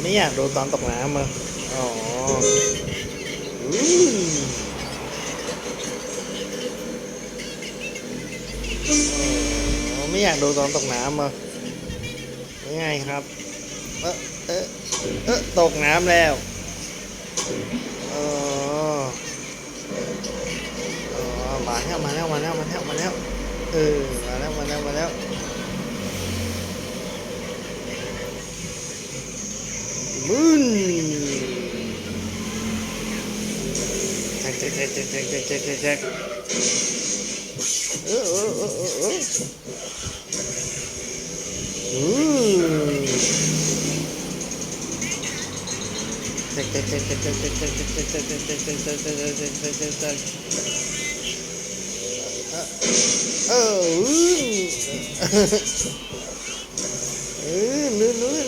ไม่อยากโดนตอนตกน้ำอะอ๋อไม่อยากโดนตอนตกน้ำอะยไงครับ เออเออเออตกน้ำแล้วเออมาแล้วมาแล้วมาแล้วมาแล้วมาแล้วเออมาแล้วมาแล้วมาแล้ว Oh, ooh. ooh, no, no,